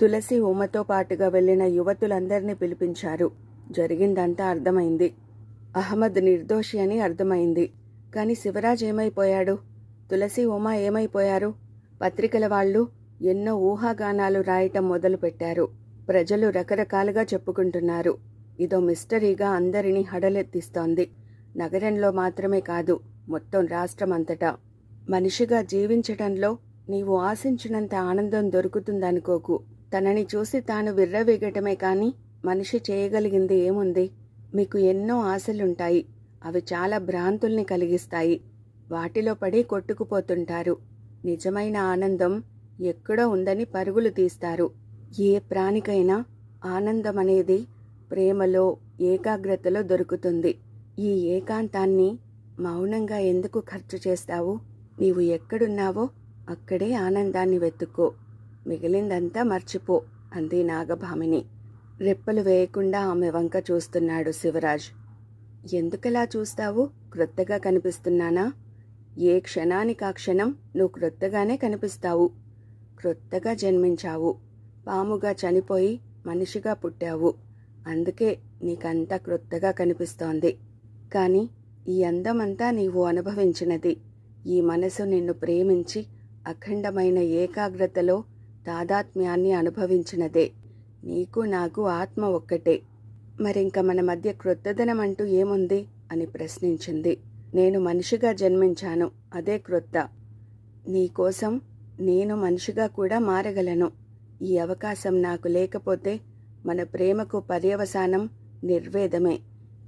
తులసి ఉమతో పాటుగా వెళ్ళిన యువతులందరినీ పిలిపించారు. జరిగిందంతా అర్థమైంది. అహ్మద్ నిర్దోషి అని అర్థమైంది. కాని శివరాజ్ ఏమైపోయాడు? తులసి ఉమ ఏమైపోయారు? పత్రికల వాళ్ళు ఎన్నో ఊహాగానాలు రాయటం మొదలుపెట్టారు. ప్రజలు రకరకాలుగా చెప్పుకుంటున్నారు. ఇదో మిస్టరీగా అందరినీ హడలెత్తిస్తోంది. నగరంలో మాత్రమే కాదు మొత్తం రాష్ట్రమంతటా. మనిషిగా జీవించటంలో నీవు ఆశించినంత ఆనందం దొరుకుతుందనుకోకు. తనని చూసి తాను విర్రవేగటమే కాని మనిషి చేయగలిగింది ఏముంది? మీకు ఎన్నో ఆశలుంటాయి. అవి చాలా భ్రాంతుల్ని కలిగిస్తాయి. వాటిలో పడి కొట్టుకుపోతుంటారు. నిజమైన ఆనందం ఎక్కడో ఉందని పరుగులు తీస్తారు. ఏ ప్రాణికైనా ఆనందం అనేది ప్రేమలో ఏకాగ్రతలో దొరుకుతుంది. ఈ ఏకాంతాన్ని మౌనంగా ఎందుకు ఖర్చు చేస్తావు? నీవు ఎక్కడున్నావో అక్కడే ఆనందాన్ని వెతుక్కో. మిగిలిందంతా మర్చిపో అంది నాగభామిని. రెప్పలు వేయకుండా ఆమె వంక చూస్తున్నాడు శివరాజ్. ఎందుకలా చూస్తావు? క్రొత్తగా కనిపిస్తున్నానా? ఏ క్షణానికి ఆ క్షణం నువ్వు క్రొత్తగానే కనిపిస్తావు? క్రొత్తగా జన్మించావు. పాముగా చనిపోయి మనిషిగా పుట్టావు. అందుకే నీకంతా క్రొత్తగా కనిపిస్తోంది. కానీ ఈ అందమంతా నీవు అనుభవించినది. ఈ మనసు నిన్ను ప్రేమించి అఖండమైన ఏకాగ్రతలో తాదాత్మ్యాన్ని అనుభవించినదే. నీకు నాకు ఆత్మ ఒక్కటే. మరింక మన మధ్య క్రొత్తదనం అంటూ ఏముంది? అని ప్రశ్నించింది. నేను మనిషిగా జన్మించాను అదే క్రొత్త. నీకోసం నేను మనిషిగా కూడా మారగలను. ఈ అవకాశం నాకు లేకపోతే మన ప్రేమకు పర్యవసానం నిర్వేదమే.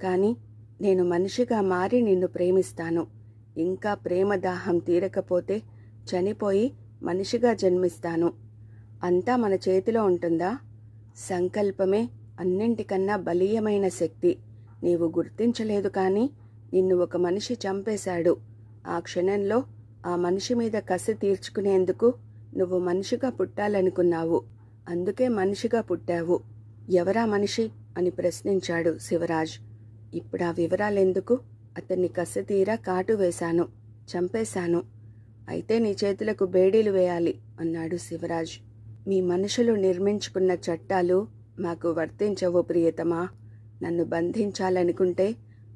కానీ నేను మనిషిగా మారి నిన్ను ప్రేమిస్తాను. ఇంకా ప్రేమ దాహం తీరకపోతే చనిపోయి మనిషిగా జన్మిస్తాను. అంతా మన చేతిలో ఉంటుందా? సంకల్పమే అన్నింటికన్నా బలీయమైన శక్తి. నీవు గుర్తించలేదు కానీ నిన్ను ఒక మనిషి చంపేశాడు. ఆ క్షణంలో ఆ మనిషి మీద కసి తీర్చుకునేందుకు నువ్వు మనిషిగా పుట్టాలనుకున్నావు. అందుకే మనిషిగా పుట్టావు. ఎవరా మనిషి? అని ప్రశ్నించాడు శివరాజ్. ఇప్పుడు ఆ వివరాలెందుకు? అతన్ని కసి తీరా కాటు వేశాను. చంపేశాను. అయితే నీ చేతులకు బేడీలు వేయాలి అన్నాడు శివరాజ్. మీ మనుషులు నిర్మించుకున్న చట్టాలు మాకు వర్తించవు ప్రియతమా. నన్ను బంధించాలనుకుంటే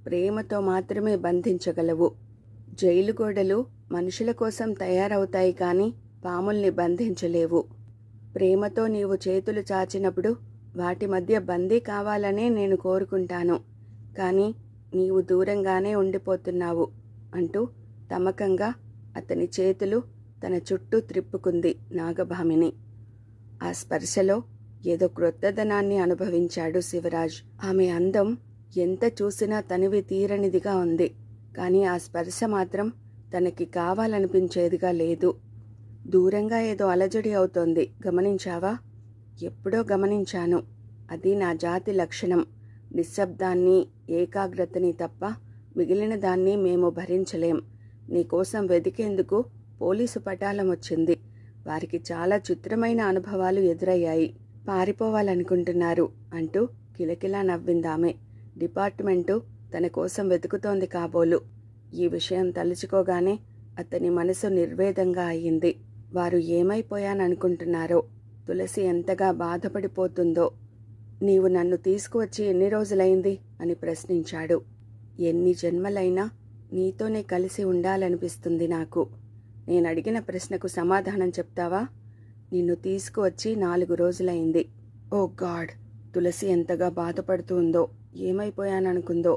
ప్రేమతో మాత్రమే బంధించగలవు. జైలు గోడలు మనుషుల కోసం తయారవుతాయి కానీ పాముల్ని బంధించలేవు. ప్రేమతో నీవు చేతులు చాచినప్పుడు వాటి మధ్య బందీ కావాలనే నేను కోరుకుంటాను. కానీ నీవు దూరంగానే ఉండిపోతున్నావు అంటూ తమకంగా అతని చేతులు తన చుట్టూ త్రిప్పుకుంది నాగభామిని. ఆ స్పర్శలో ఏదో క్రొత్తదనాన్ని అనుభవించాడు శివరాజ్. ఆమె అందం ఎంత చూసినా తనివి తీరనిదిగా ఉంది. కానీ ఆ స్పర్శ మాత్రం తనకి కావాలనిపించేదిగా లేదు. దూరంగా ఏదో అలజడి అవుతోంది. గమనించావా? ఎప్పుడో గమనించాను. అది నా జాతి లక్షణం. నిశ్శబ్దాన్ని ఏకాగ్రతని తప్ప మిగిలిన దాన్ని మేము భరించలేం. నీకోసం వెతికేందుకు పోలీసు పటాలం వచ్చింది వారికి చాలా చిత్రమైన అనుభవాలు ఎదురయ్యాయి. పారిపోవాలనుకుంటున్నారు అంటూ కిలకిలా నవ్విందామె. డిపార్ట్మెంటు తన కోసం వెతుకుతోంది కాబోలు. ఈ విషయం తలుచుకోగానే అతని మనసు నిర్వేదంగా అయింది వారు ఏమైపోయాననుకుంటున్నారో తులసి ఎంతగా బాధపడిపోతుందో నీవు నన్ను తీసుకువచ్చి ఎన్ని రోజులైంది అని ప్రశ్నించాడు. ఎన్ని జన్మలైనా నీతోనే కలిసి ఉండాలనిపిస్తుంది నాకు. నేను అడిగిన ప్రశ్నకు సమాధానం చెప్తావా? నిన్ను తీసుకువచ్చి నాలుగు రోజులైంది. ఓ గాడ్! తులసి ఎంతగా బాధపడుతుందో ఏమైపోయాననుకుందో.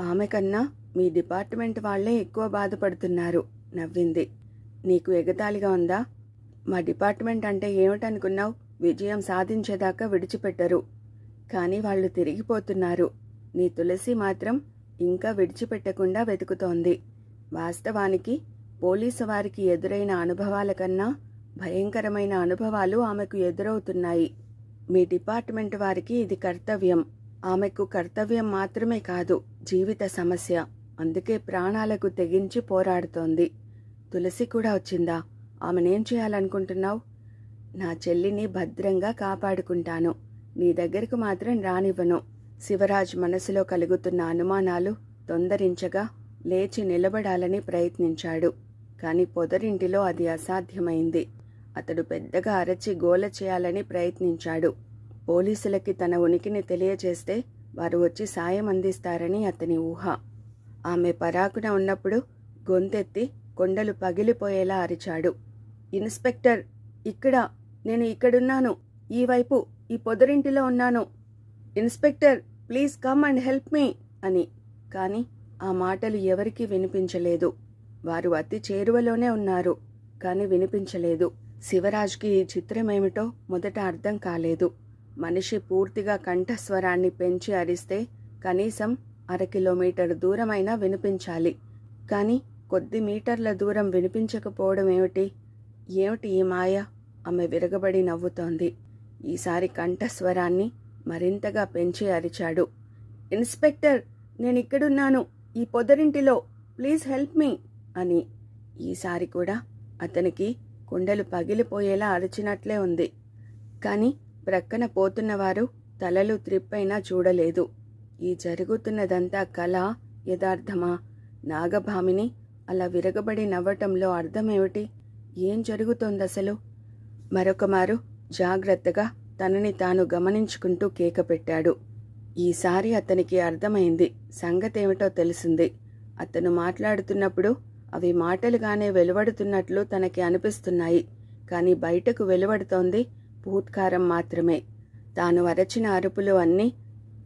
ఆమె కన్నా మీ డిపార్ట్మెంట్ వాళ్ళే ఎక్కువ బాధపడుతున్నారు నవ్వింది. నీకు ఎగతాళిగా ఉందా? మా డిపార్ట్మెంట్ అంటే ఏమిటనుకున్నావు? విజయం సాధించేదాకా విడిచిపెట్టరు. కానీ వాళ్ళు తిరిగిపోతున్నారు. నీ తులసి మాత్రం ఇంకా విడిచిపెట్టకుండా వెతుకుతోంది. వాస్తవానికి పోలీసు వారికి ఎదురైన అనుభవాల కన్నా భయంకరమైన అనుభవాలు ఆమెకు ఎదురవుతున్నాయి. మీ డిపార్ట్మెంట్ వారికి ఇది కర్తవ్యం. ఆమెకు కర్తవ్యం మాత్రమే కాదు జీవిత సమస్య. అందుకే ప్రాణాలకు తెగించి పోరాడుతోంది. తులసి కూడా వచ్చిందా? ఆమెనేం చేయాలనుకుంటున్నావు? నా చెల్లిని భద్రంగా కాపాడుకుంటాను. నీ దగ్గరకు మాత్రం రానివ్వను. శివరాజ్ మనసులో కలుగుతున్న అనుమానాలు తొందరించగా లేచి నిలబడాలని ప్రయత్నించాడు. కాని పొదరింటిలో అది అసాధ్యమైంది. అతడు పెద్దగా అరచి గోల చేయాలని ప్రయత్నించాడు. పోలీసులకి తన ఉనికిని తెలియచేస్తే వారు వచ్చి సాయం అందిస్తారని అతని ఊహ. ఆమె పరాకున ఉన్నప్పుడు గొంతెత్తి కొండలు పగిలిపోయేలా అరిచాడు. ఇన్స్పెక్టర్ ఇక్కడ నేను ఇక్కడున్నాను. ఈ వైపు ఈ పొదరింటిలో ఉన్నాను. Inspector please come and help me అని. కానీ ఆ మాటలు ఎవరికీ వినిపించలేదు. వారు అతి చేరువలోనే ఉన్నారు కానీ వినిపించలేదు. శివరాజ్కి ఈ చిత్రమేమిటో మొదట అర్థం కాలేదు. మనిషి పూర్తిగా కంఠస్వరాన్ని పెంచి అరిస్తే కనీసం అరకిలోమీటర్ దూరమైనా వినిపించాలి. కానీ కొద్ది మీటర్ల దూరం వినిపించకపోవడం ఏమిటి? ఏమిటి ఈ మాయ? ఆమె విరగబడి నవ్వుతోంది. ఈసారి కంఠస్వరాన్ని మరింతగా పెంచి అరిచాడు. ఇన్స్పెక్టర్ నేను ఇక్కడున్నాను ఈ పొదరింటిలో. Please help me. అని ఈసారి కూడా అతనికి కుండలు పగిలిపోయేలా అరిచినట్లే ఉంది. కానీ ప్రక్కన పోతున్నవారు తలలు త్రిప్పైనా చూడలేదు. ఈ జరుగుతున్నదంతా కళ యథార్థమా? నాగభామిని అలా విరగబడి నవ్వటంలో అర్థమేమిటి? ఏం జరుగుతోందసలు? మరొకమారు జాగ్రత్తగా తనని తాను గమనించుకుంటూ కేక పెట్టాడు. ఈసారి అతనికి అర్థమైంది. సంగతేమిటో తెలిసింది. అతను మాట్లాడుతున్నప్పుడు అవి మాటలుగానే వెలువడుతున్నట్లు తనకి అనిపిస్తున్నాయి. కానీ బయటకు వెలువడుతోంది పూత్కారం మాత్రమే. తాను అరచిన అరుపులు అన్నీ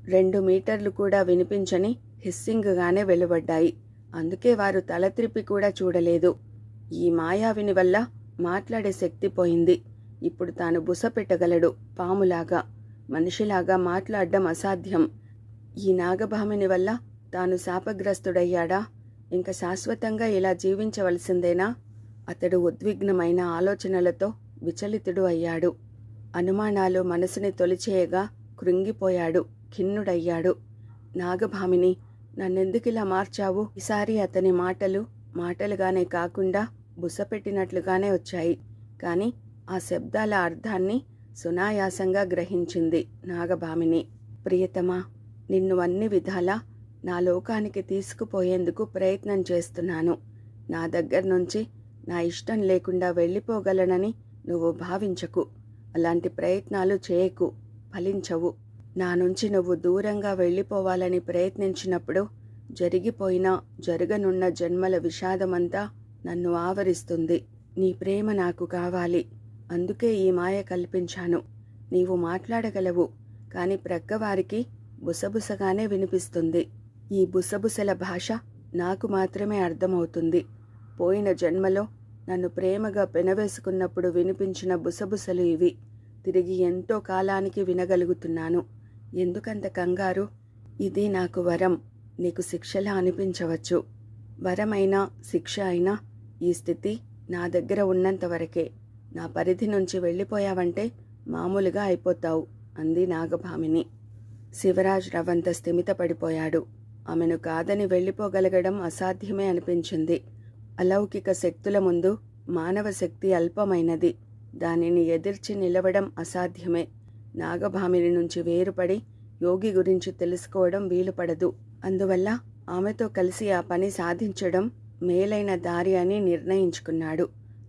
రెండు మీటర్లు కూడా వినిపించని హిస్సింగ్గానే వెలువడ్డాయి. అందుకే వారు తల త్రిప్పి కూడా చూడలేదు. ఈ మాయావిని వల్ల మాట్లాడే శక్తి పోయింది. ఇప్పుడు తాను బుస పెట్టగలడు పాములాగా. మనిషిలాగా మాట్లాడడం అసాధ్యం. ఈ నాగభామిని వల్ల తాను శాపగ్రస్తుడయ్యాడా? ఇంక శాశ్వతంగా ఇలా జీవించవలసిందేనా? అతడు ఉద్విగ్నమైన ఆలోచనలతో విచలితుడు అయ్యాడు. అనుమానాలు మనసుని తొలిచేయగా కృంగిపోయాడు ఖిన్నుడయ్యాడు. నాగభామిని నన్నెందుకిలా మార్చావు? ఈసారి అతని మాటలు మాటలుగానే కాకుండా బుసపెట్టినట్లుగానే వచ్చాయి. కాని ఆ శబ్దాల అర్థాన్ని సునాయాసంగా గ్రహించింది నాగభామిని. ప్రియతమా నిన్ను అన్ని విధాలా నా లోకానికి తీసుకుపోయేందుకు ప్రయత్నం చేస్తున్నాను. నా దగ్గర నుంచి నా ఇష్టం లేకుండా వెళ్ళిపోగలనని నువ్వు భావించకు. అలాంటి ప్రయత్నాలు చేయకు ఫలించవు. నా నుంచి నువ్వు దూరంగా వెళ్ళిపోవాలని ప్రయత్నించినప్పుడు జరిగిపోయిన జరగనున్న జన్మల విషాదమంతా నన్ను ఆవరిస్తుంది. నీ ప్రేమ నాకు కావాలి. అందుకే ఈ మాయ కల్పించాను. నీవు మాట్లాడగలవు కాని ప్రక్కవారికి బుసబుసగానే వినిపిస్తుంది. ఈ బుసబుసల భాష నాకు మాత్రమే అర్థమవుతుంది. పోయిన జన్మలో నన్ను ప్రేమగా పెనవేసుకున్నప్పుడు వినిపించిన బుసబుసలు ఇవి. తిరిగి ఎంతో కాలానికి వినగలుగుతున్నాను. ఎందుకంత కంగారు? ఇది నాకు వరం. నీకు శిక్షలా అనిపించవచ్చు. వరమైనా శిక్ష అయినా ఈ స్థితి నా దగ్గర ఉన్నంత వరకే. నా పరిధి నుంచి వెళ్ళిపోయావంటే మామూలుగా అయిపోతావు అంది నాగభామిని. శివరాజ్ రవంత స్థిమితపడిపోయాడు. ఆమెను కాదని వెళ్ళిపోగలగడం అసాధ్యమే అనిపించింది. అలౌకిక శక్తుల ముందు మానవ శక్తి అల్పమైనది. దానిని ఎదిర్చి నిలవడం అసాధ్యమే. నాగభామిని నుంచి వేరుపడి యోగి గురించి తెలుసుకోవడం వీలుపడదు. అందువల్ల ఆమెతో కలిసి ఆ పని సాధించడం మేలైన దారి అని నిర్ణయించుకున్నాడు.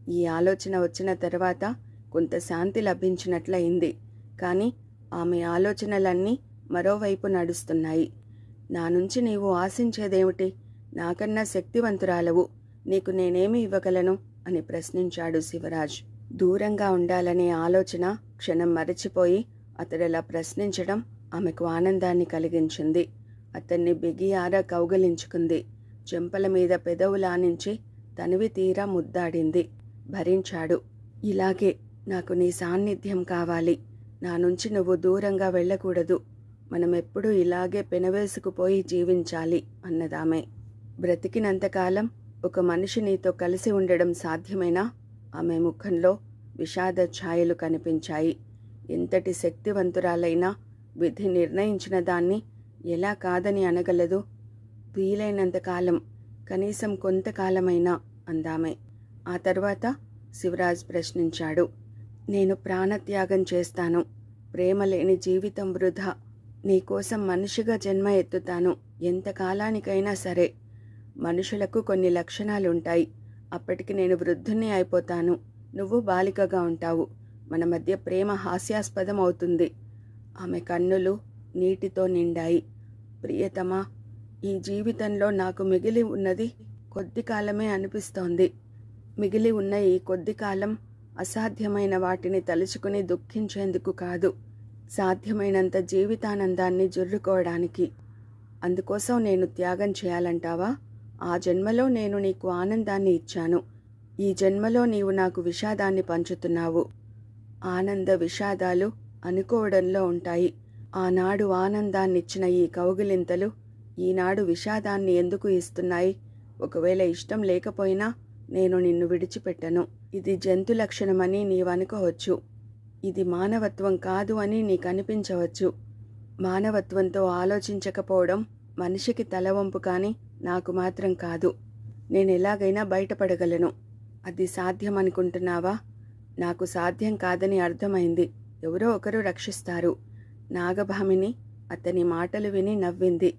ఈ ఆలోచన వచ్చిన తర్వాత కొంత శాంతి లభించినట్లయింది. కానీ ఆమె ఆలోచనలన్నీ మరోవైపు నడుస్తున్నాయి. నా నుంచి నీవు ఆశించేదేమిటి? నాకన్నా శక్తివంతురాలవు. నీకు నేనేమి ఇవ్వగలను? అని ప్రశ్నించాడు శివరాజ్. దూరంగా ఉండాలనే ఆలోచన క్షణం మరచిపోయి అతడలా ప్రశ్నించడం ఆమెకు ఆనందాన్ని కలిగించింది. అతన్ని బిగియారా కౌగలించుకుంది. చెంపల మీద పెదవులానించి తనివి తీరా ముద్దాడింది. భరించాడు. ఇలాగే నాకు నీ సాన్నిధ్యం కావాలి. నా నుంచి నువ్వు దూరంగా వెళ్ళకూడదు. మనం ఎప్పుడూ ఇలాగే పెనవేసుకుపోయి జీవించాలి అన్నదామె. బ్రతికినంతకాలం ఒక మనిషి నీతో కలిసి ఉండడం సాధ్యమేనా? ఆమె ముఖంలో విషాద ఛాయలు కనిపించాయి. ఎంతటి శక్తివంతురాలైనా విధి నిర్ణయించిన దాన్ని ఎలా కాదని అనగలదు? వీలైనంతకాలం కనీసం కొంతకాలమైనా అందామే. ఆ తర్వాత శివరాజ్ ప్రశ్నించాడు. నేను ప్రాణత్యాగం చేస్తాను. ప్రేమ లేని జీవితం వృధా. నీకోసం మనిషిగా జన్మ ఎత్తుతాను. ఎంతకాలానికైనా సరే. మనుషులకు కొన్ని లక్షణాలుంటాయి. అప్పటికి నేను వృద్ధుణ్ణి అయిపోతాను. నువ్వు బాలికగా ఉంటావు. మన మధ్య ప్రేమ హాస్యాస్పదం అవుతుంది. ఆమె కన్నులు నీటితో నిండాయి. ప్రియతమా ఈ జీవితంలో నాకు మిగిలి ఉన్నది కొద్ది కాలమే అనిపిస్తోంది. మిగిలి ఉన్న ఈ కొద్ది కాలం అసాధ్యమైన వాటిని తలుచుకుని దుఃఖించేందుకు కాదు. సాధ్యమైనంత జీవితానందాన్ని జుర్రుకోవడానికి. అందుకోసం నేను త్యాగం చేయాలంటావా? ఆ జన్మలో నేను నీకు ఆనందాన్ని ఇచ్చాను. ఈ జన్మలో నీవు నాకు విషాదాన్ని పంచుతున్నావు. ఆనంద విషాదాలు అనుకోవడంలో ఉంటాయి. ఆనాడు ఆనందాన్నిచ్చిన ఈ కౌగిలింతలు ఈనాడు విషాదాన్ని ఎందుకు ఇస్తున్నాయి? ఒకవేళ ఇష్టం లేకపోయినా నేను నిన్ను విడిచిపెట్టను. ఇది జంతు లక్షణమని నీవనుకోవచ్చు. ఇది మానవత్వం కాదు అని నీకు అనిపించవచ్చు మానవత్వంతో ఆలోచించకపోవడం మనిషికి తలవంపు కానీ నాకు మాత్రం కాదు. నేను ఎలాగైనా బయటపడగలను. అది సాధ్యం అనుకుంటున్నావా నాకు సాధ్యం కాదని అర్థమైంది. ఎవరో ఒకరు రక్షిస్తారు. నాగభామిని అతని మాటలు విని నవ్వింది.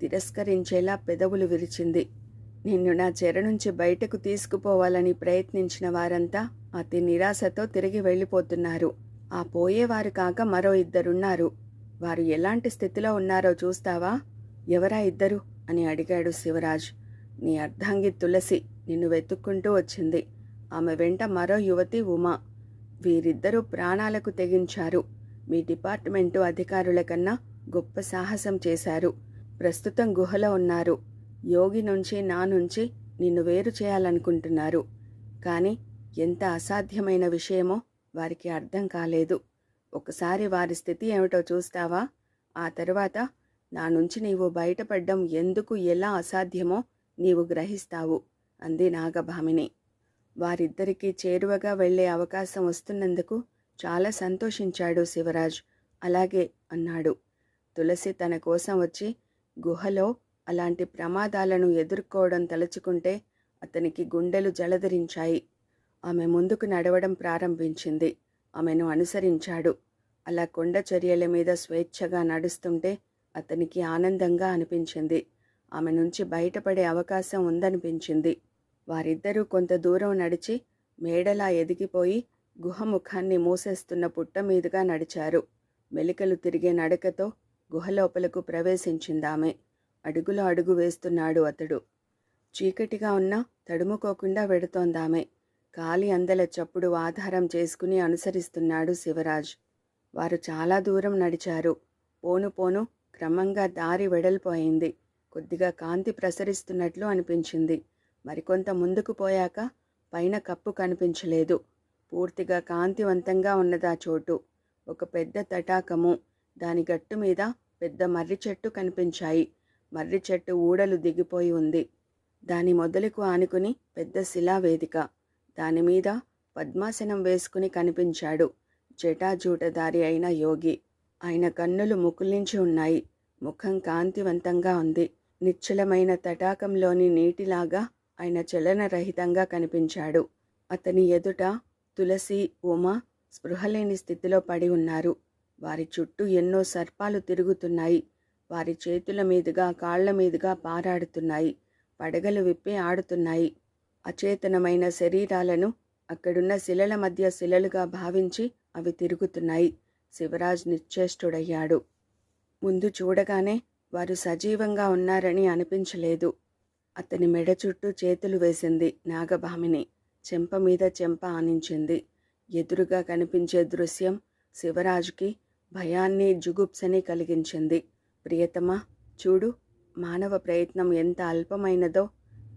తిరస్కరించేలా పెదవులు విరిచింది. నిన్ను నా చెర నుంచి బయటకు తీసుకుపోవాలని ప్రయత్నించిన వారంతా అతి నిరాశతో తిరిగి వెళ్ళిపోతున్నారు. ఆ పోయేవారు కాక మరో ఇద్దరున్నారు. వారు ఎలాంటి స్థితిలో ఉన్నారో చూస్తావా? ఎవరా ఇద్దరు? అని అడిగాడు శివరాజ్. నీ అర్ధాంగి తులసి నిన్ను వెతుక్కుంటూ వచ్చింది. ఆమె వెంట మరో యువతి ఉమా. వీరిద్దరూ ప్రాణాలకు తెగించారు. మీ డిపార్ట్మెంటు అధికారుల కన్నా గొప్ప సాహసం చేశారు. ప్రస్తుతం గుహలో ఉన్నారు. యోగి నుంచి నా నుంచి నిన్ను వేరు చేయాలనుకుంటున్నారు. కానీ ఎంత అసాధ్యమైన విషయమో వారికి అర్థం కాలేదు. ఒకసారి వారి స్థితి ఏమిటో చూస్తావా? ఆ తరువాత నా నుంచి నీవు బయటపడ్డం ఎందుకు ఎలా అసాధ్యమో నీవు గ్రహిస్తావు అంది నాగభామిని. వారిద్దరికీ చేరువగా వెళ్ళే అవకాశం వస్తున్నందుకు చాలా సంతోషించాడు శివరాజ్. అలాగే అన్నాడు. తులసి తన కోసం వచ్చి గుహలో అలాంటి ప్రమాదాలను ఎదుర్కోవడం తలుచుకుంటే అతనికి గుండెలు జలధరించాయి. ఆమె ముందుకు నడవడం ప్రారంభించింది. ఆమెను అనుసరించాడు. అలా కొండ చర్యల మీద స్వేచ్ఛగా నడుస్తుంటే అతనికి ఆనందంగా అనిపించింది. ఆమె నుంచి బయటపడే అవకాశం ఉందనిపించింది. వారిద్దరూ కొంత దూరం నడిచి మేడలా ఎదిగిపోయి గుహముఖాన్ని మూసేస్తున్న పుట్ట మీదుగా నడిచారు. మెలికలు తిరిగే నడకతో గుహలోపలకు ప్రవేశించిందామె. అడుగులో అడుగు వేస్తున్నాడు అతడు. చీకటిగా ఉన్నా తడుముకోకుండా వెడుతోందామె. కాలి అందల చప్పుడు ఆధారం చేసుకుని అనుసరిస్తున్నాడు శివరాజ్. వారు చాలా దూరం నడిచారు. పోను పోను క్రమంగా దారి వెడల్పోయింది. కొద్దిగా కాంతి ప్రసరిస్తున్నట్లు అనిపించింది. మరికొంత ముందుకు పోయాక పైన కప్పు కనిపించలేదు. పూర్తిగా కాంతివంతంగా ఉన్నదా చోటు. ఒక పెద్ద తటాకము. దాని గట్టు మీద పెద్ద మర్రి చెట్టు కనిపించాయి. మర్రి చెట్టు ఊడలు దిగిపోయి ఉంది. దాని మొదలుకు ఆనుకుని పెద్ద శిలావేదిక. దానిమీద పద్మాసనం వేసుకుని కనిపించాడు. జటాజూటదారి అయిన యోగి. ఆయన కన్నులు ముకులించి ఉన్నాయి. ముఖం కాంతివంతంగా ఉంది. నిశ్చలమైన తటాకంలోని నీటిలాగా ఆయన చలనరహితంగా కనిపించాడు. అతని ఎదుట తులసి ఉమ స్పృహలేని స్థితిలో పడి ఉన్నారు. వారి చుట్టూ ఎన్నో సర్పాలు తిరుగుతున్నాయి. వారి చేతుల మీదుగా కాళ్ళ మీదుగా పారాడుతున్నాయి. పడగలు విప్పి ఆడుతున్నాయి. అచేతనమైన శరీరాలను అక్కడున్న శిలల మధ్య శిలలుగా భావించి అవి తిరుగుతున్నాయి. శివరాజ్ నిశ్చేష్టుడయ్యాడు. ముందు చూడగానే వారు సజీవంగా ఉన్నారని అనిపించలేదు. అతని మెడ చుట్టూ చేతులు వేసింది నాగభామిని. చెంప మీద చెంప ఆనించింది. ఎదురుగా కనిపించే దృశ్యం శివరాజుకి భయాన్ని జుగుప్సని కలిగించింది. ప్రియతమా చూడు మానవ ప్రయత్నం ఎంత అల్పమైనదో.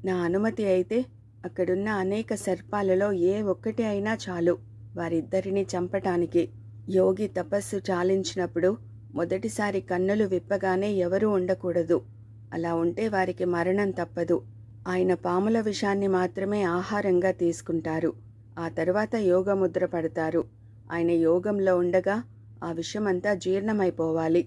నా అనుమతి అయితే అక్కడున్న అనేక సర్పాలలో ఏ ఒక్కటి అయినా చాలు. వారిద్దరిని చంపటానికి యోగి తపస్సు చాలించినప్పుడు మొదటిసారి కన్నులు విప్పగానే ఎవరూ ఉండకూడదు. అలా ఉంటే వారికి మరణం తప్పదు. ఆయన పాముల విషాన్ని మాత్రమే ఆహారంగా తీసుకుంటారు. ఆ తర్వాత యోగముద్ర పడతారు. ఆయన యోగంలో ఉండగా ఆ విషమంతా జీర్ణమైపోవాలి.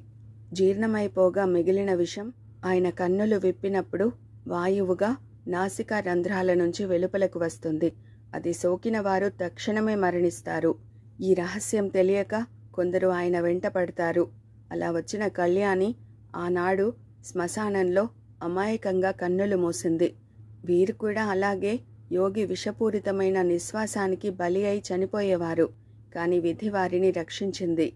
జీర్ణమైపోగా మిగిలిన విషం ఆయన కన్నులు విప్పినప్పుడు వాయువుగా నాసికా రంధ్రాల నుంచి వెలుపలకు వస్తుంది. అది సోకిన వారు తక్షణమే మరణిస్తారు. ఈ రహస్యం తెలియక కొందరు ఆయన వెంట పడతారు. అలా వచ్చిన కళ్యాణి ఆనాడు శ్మశానంలో అమాయకంగా కన్నులు మూసింది. వీరు కూడా అలాగే యోగి విషపూరితమైన నిశ్వాసానికి బలి అయి చనిపోయేవారు. కానీ విధి వారిని రక్షించింది.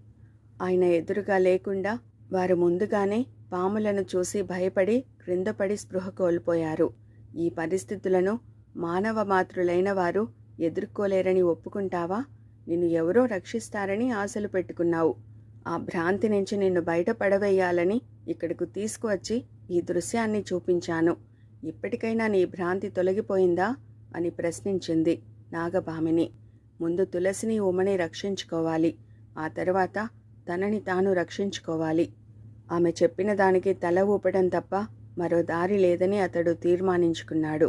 ఆయన ఎదురుగా లేకుండా వారు ముందుగానే పాములను చూసి భయపడి క్రిందపడి స్పృహ కోల్పోయారు. ఈ పరిస్థితులను మానవ మాతృలైన వారు ఎదుర్కోలేరని ఒప్పుకుంటావా? నిన్ను ఎవరో రక్షిస్తారని ఆశలు పెట్టుకున్నావు. ఆ భ్రాంతి నుంచి నిన్ను బయటపడవేయాలని ఇక్కడకు తీసుకువచ్చి ఈ దృశ్యాన్ని చూపించాను. ఇప్పటికైనా నీ భ్రాంతి తొలగిపోయిందా? అని ప్రశ్నించింది నాగభామిని. ముందు తులసిని ఉమని రక్షించుకోవాలి. ఆ తర్వాత తనని తాను రక్షించుకోవాలి. ఆమె చెప్పిన దానికి తల ఊపడం తప్ప మరో దారి లేదని అతడు తీర్మానించుకున్నాడు.